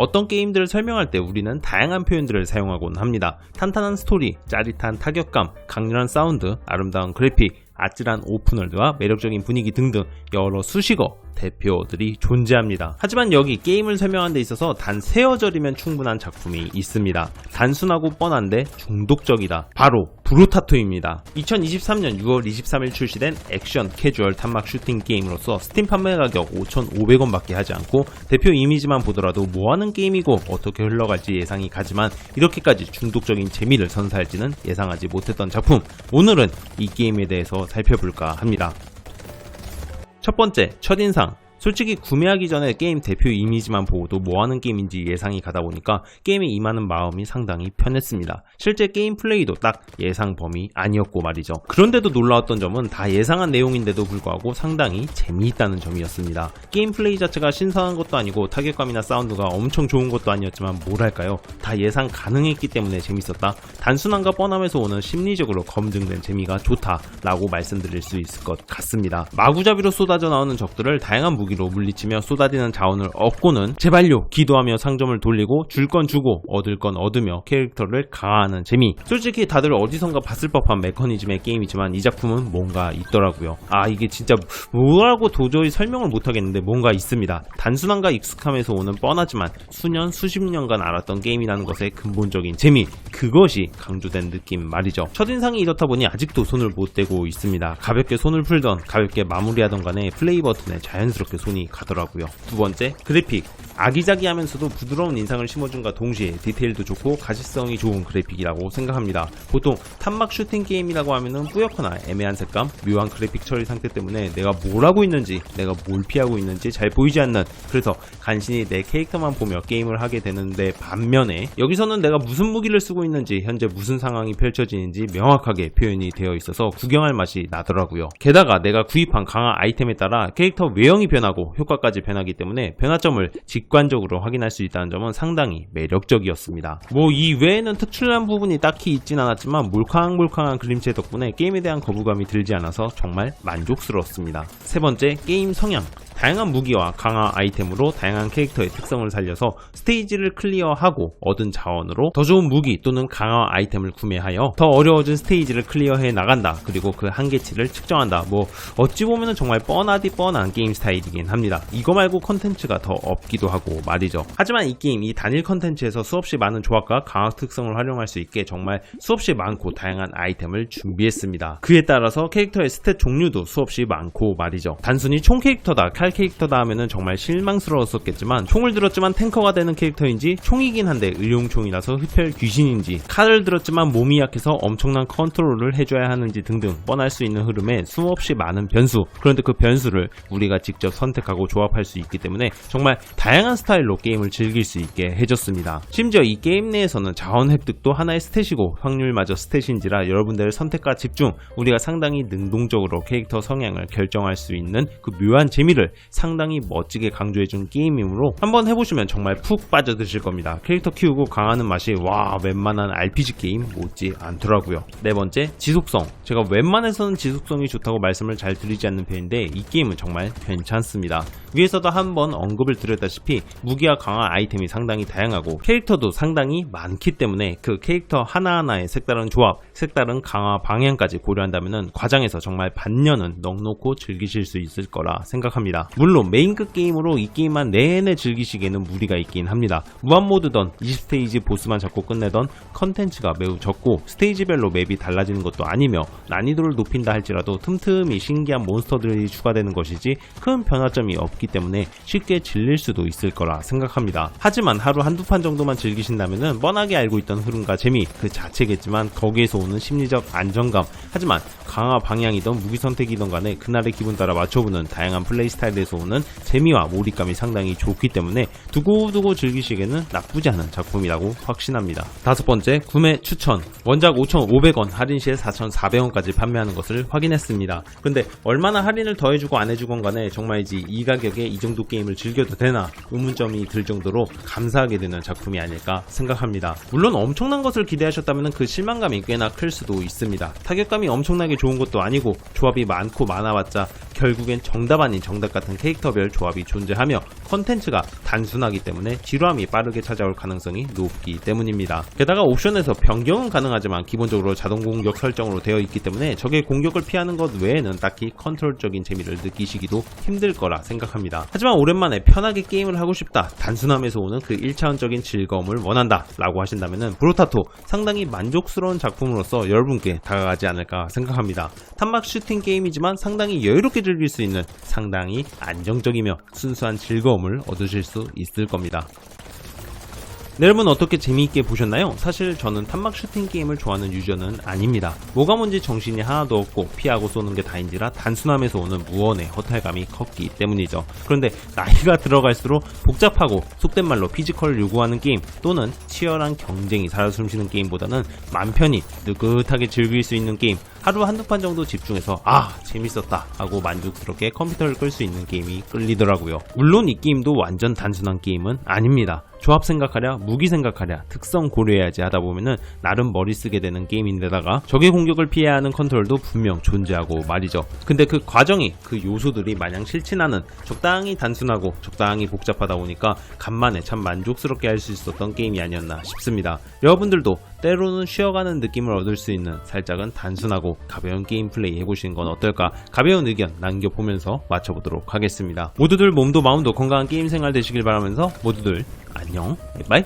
어떤 게임들을 설명할 때 우리는 다양한 표현들을 사용하곤 합니다. 탄탄한 스토리, 짜릿한 타격감, 강렬한 사운드, 아름다운 그래픽, 아찔한 오픈월드와 매력적인 분위기 등등 여러 수식어 대표들이 존재합니다. 하지만 여기 게임을 설명하는 데 있어서 단 세어절이면 충분한 작품이 있습니다. 단순하고 뻔한데 중독적이다. 바로 브루타토입니다. 2023년 6월 23일 출시된 액션 캐주얼 탄막 슈팅 게임으로서 스팀 판매 가격 5,500원밖에 하지 않고 대표 이미지만 보더라도 뭐하는 게임이고 어떻게 흘러갈지 예상이 가지만 이렇게까지 중독적인 재미를 선사할지는 예상하지 못했던 작품. 오늘은 이 게임에 대해서 살펴볼까 합니다. 첫 번째, 첫인상. 솔직히 구매하기 전에 게임 대표 이미지만 보고도 뭐하는 게임인지 예상이 가다 보니까 게임에 임하는 마음이 상당히 편했습니다. 실제 게임 플레이도 딱 예상 범위 아니었고 말이죠. 그런데도 놀라웠던 점은 다 예상한 내용인데도 불구하고 상당히 재미있다는 점이었습니다. 게임 플레이 자체가 신선한 것도 아니고 타격감이나 사운드가 엄청 좋은 것도 아니었지만 뭐랄까요. 다 예상 가능했기 때문에 재밌었다. 단순함과 뻔함에서 오는 심리적으로 검증된 재미가 좋다라고 말씀드릴 수 있을 것 같습니다. 마구잡이로 쏟아져 나오는 적들을 다양한 무기 로 물리치며 쏟아지는 자원을 얻고는 제발요 기도하며 상점을 돌리고 줄 건 주고 얻을 건 얻으며 캐릭터를 강화하는 재미. 솔직히 다들 어디선가 봤을 법한 메커니즘의 게임이지만 이 작품은 뭔가 있더라고요. 아 이게 진짜 뭐라고 도저히 설명을 못하겠는데 뭔가 있습니다. 단순함과 익숙함에서 오는 뻔하지만 수년 수십 년간 알았던 게임이라는 것의 근본적인 재미. 그것이 강조된 느낌 말이죠. 첫인상이 이렇다 보니 아직도 손을 못 대고 있습니다. 가볍게 손을 풀던 가볍게 마무리하던 간에 플레이 버튼에 자연스럽게 손이 가더라고요. 두 번째, 그래픽. 아기자기하면서도 부드러운 인상을 심어준과 동시에 디테일도 좋고 가시성이 좋은 그래픽이라고 생각합니다. 보통 탄막 슈팅 게임이라고 하면은 뿌옇거나 애매한 색감, 묘한 그래픽 처리 상태 때문에 내가 뭘 하고 있는지, 내가 뭘 피하고 있는지 잘 보이지 않는 그래서 간신히 내 캐릭터만 보며 게임을 하게 되는데 반면에 여기서는 내가 무슨 무기를 쓰고 있는지, 현재 무슨 상황이 펼쳐지는지 명확하게 표현이 되어 있어서 구경할 맛이 나더라고요. 게다가 내가 구입한 강화 아이템에 따라 캐릭터 외형이 변하고 효과까지 변하기 때문에 변화점을 직관적으로 확인할 수 있다는 점은 상당히 매력적이었습니다. 뭐 이 외에는 특출난 부분이 딱히 있진 않았지만 몰캉몰캉한 그림체 덕분에 게임에 대한 거부감이 들지 않아서 정말 만족스러웠습니다. 세 번째, 게임 성향. 다양한 무기와 강화 아이템으로 다양한 캐릭터의 특성을 살려서 스테이지를 클리어하고 얻은 자원으로 더 좋은 무기 또는 강화 아이템을 구매하여 더 어려워진 스테이지를 클리어해 나간다. 그리고 그 한계치를 측정한다. 뭐 어찌 보면 정말 뻔하디 뻔한 게임 스타일이긴 합니다. 이거 말고 컨텐츠가 더 없기도 하고 말이죠. 하지만 이 게임 이 단일 컨텐츠에서 수없이 많은 조합과 강화 특성을 활용할 수 있게 정말 수없이 많고 다양한 아이템을 준비했습니다. 그에 따라서 캐릭터의 스탯 종류도 수없이 많고 말이죠. 단순히 총 캐릭터다, 칼 캐릭터다 하면은 정말 실망스러웠었겠지만 총을 들었지만 탱커가 되는 캐릭터인지 총이긴 한데 의용총이라서 흡혈 귀신인지 칼을 들었지만 몸이 약해서 엄청난 컨트롤을 해줘야 하는지 등등 뻔할 수 있는 흐름에 수없이 많은 변수 그런데 그 변수를 우리가 직접 선택하고 조합할 수 있기 때문에 정말 다양한 스타일로 게임을 즐길 수 있게 해줬습니다. 심지어 이 게임 내에서는 자원 획득도 하나의 스탯이고 확률마저 스탯인지라 여러분들의 선택과 집중 우리가 상당히 능동적으로 캐릭터 성향을 결정할 수 있는 그 묘한 재미를 상당히 멋지게 강조해준 게임이므로 한번 해보시면 정말 푹 빠져드실 겁니다. 캐릭터 키우고 강하는 맛이 와 웬만한 RPG 게임 못지 않더라고요. 네 번째 지속성. 제가 웬만해서는 지속성이 좋다고 말씀을 잘 드리지 않는 편인데 이 게임은 정말 괜찮습니다. 위에서도 한번 언급을 드렸다시피 무기와 강화 아이템이 상당히 다양하고 캐릭터도 상당히 많기 때문에 그 캐릭터 하나하나의 색다른 조합, 색다른 강화 방향까지 고려한다면 과장에서 정말 반년은 넉넉고 즐기실 수 있을 거라 생각합니다. 물론 메인급 게임으로 이 게임만 내내 즐기시기에는 무리가 있긴 합니다. 무한 모드던 20스테이지 보스만 잡고 끝내던 컨텐츠가 매우 적고 스테이지별로 맵이 달라지는 것도 아니며 난이도를 높인다 할지라도 틈틈이 신기한 몬스터들이 추가되는 것이지 큰 변화점이 없기 때문에 쉽게 질릴 수도 있을 거라 생각합니다. 하지만 하루 한두 판 정도만 즐기신다면 뻔하게 알고 있던 흐름과 재미 그 자체겠지만 거기에서 오는 심리적 안정감 하지만 강화 방향이던 무기 선택이던 간에 그날의 기분 따라 맞춰보는 다양한 플레이 스타일에서 오는 재미와 몰입감이 상당히 좋기 때문에 두고두고 즐기시기에는 나쁘지 않은 작품이라고 확신합니다. 다섯 번째, 구매 추천. 원작 5,500원, 할인 시에 4,400원까지 판매하는 것을 확인했습니다. 근데 얼마나 할인을 더해주고 안 해주건 간에 정말이지 이 가격에 이 정도 게임을 즐겨도 되나 의문점이 들 정도로 감사하게 되는 작품이 아닐까 생각합니다. 물론 엄청난 것을 기대하셨다면 그 실망감이 꽤나 클 수도 있습니다. 타격감이 엄청나게 좋은 것도 아니고 조합이 많고 많아봤자 결국엔 정답 아닌 정답 같은 캐릭터별 조합이 존재하며 컨텐츠가 단순하기 때문에 지루함이 빠르게 찾아올 가능성이 높기 때문입니다. 게다가 옵션에서 변경은 가능하지만 기본적으로 자동 공격 설정으로 되어 있기 때문에 적의 공격을 피하는 것 외에는 딱히 컨트롤적인 재미를 느끼시기도 힘들 거라 생각합니다. 하지만 오랜만에 편하게 게임을 하고 싶다, 단순함에서 오는 그 1차원적인 즐거움을 원한다 라고 하신다면 브로타토 상당히 만족스러운 작품으로서 여러분께 다가가지 않을까 생각합니다. 탄막 슈팅 게임이지만 상당히 여유롭게 즐길 수 있는 상당히 안정적이며 순수한 즐거움을 얻으실 수 있을 겁니다. 네, 여러분 어떻게 재미있게 보셨나요? 사실 저는 탄막 슈팅 게임을 좋아하는 유저는 아닙니다. 뭐가 뭔지 정신이 하나도 없고 피하고 쏘는 게 다인지라 단순함에서 오는 무언의 허탈감이 컸기 때문이죠. 그런데 나이가 들어갈수록 복잡하고 속된 말로 피지컬을 요구하는 게임 또는 치열한 경쟁이 살아 숨쉬는 게임보다는 맘 편히 느긋하게 즐길 수 있는 게임 하루 한두 판 정도 집중해서 아 재밌었다 하고 만족스럽게 컴퓨터를 끌 수 있는 게임이 끌리더라고요. 물론 이 게임도 완전 단순한 게임은 아닙니다. 조합 생각하랴, 무기 생각하랴, 특성 고려해야지 하다 보면은 나름 머리 쓰게 되는 게임인데다가 적의 공격을 피해야 하는 컨트롤도 분명 존재하고 말이죠. 근데 그 과정이 그 요소들이 마냥 않은 적당히 단순하고 적당히 복잡하다 보니까 간만에 참 만족스럽게 할 수 있었던 게임이 아니었나 싶습니다. 여러분들도 때로는 쉬어가는 느낌을 얻을 수 있는 살짝은 단순하고 가벼운 게임 플레이 해보시는 건 어떨까 가벼운 의견 남겨보면서 맞춰보도록 하겠습니다. 모두들 몸도 마음도 건강한 게임 생활 되시길 바라면서 모두들 안녕. 바이바이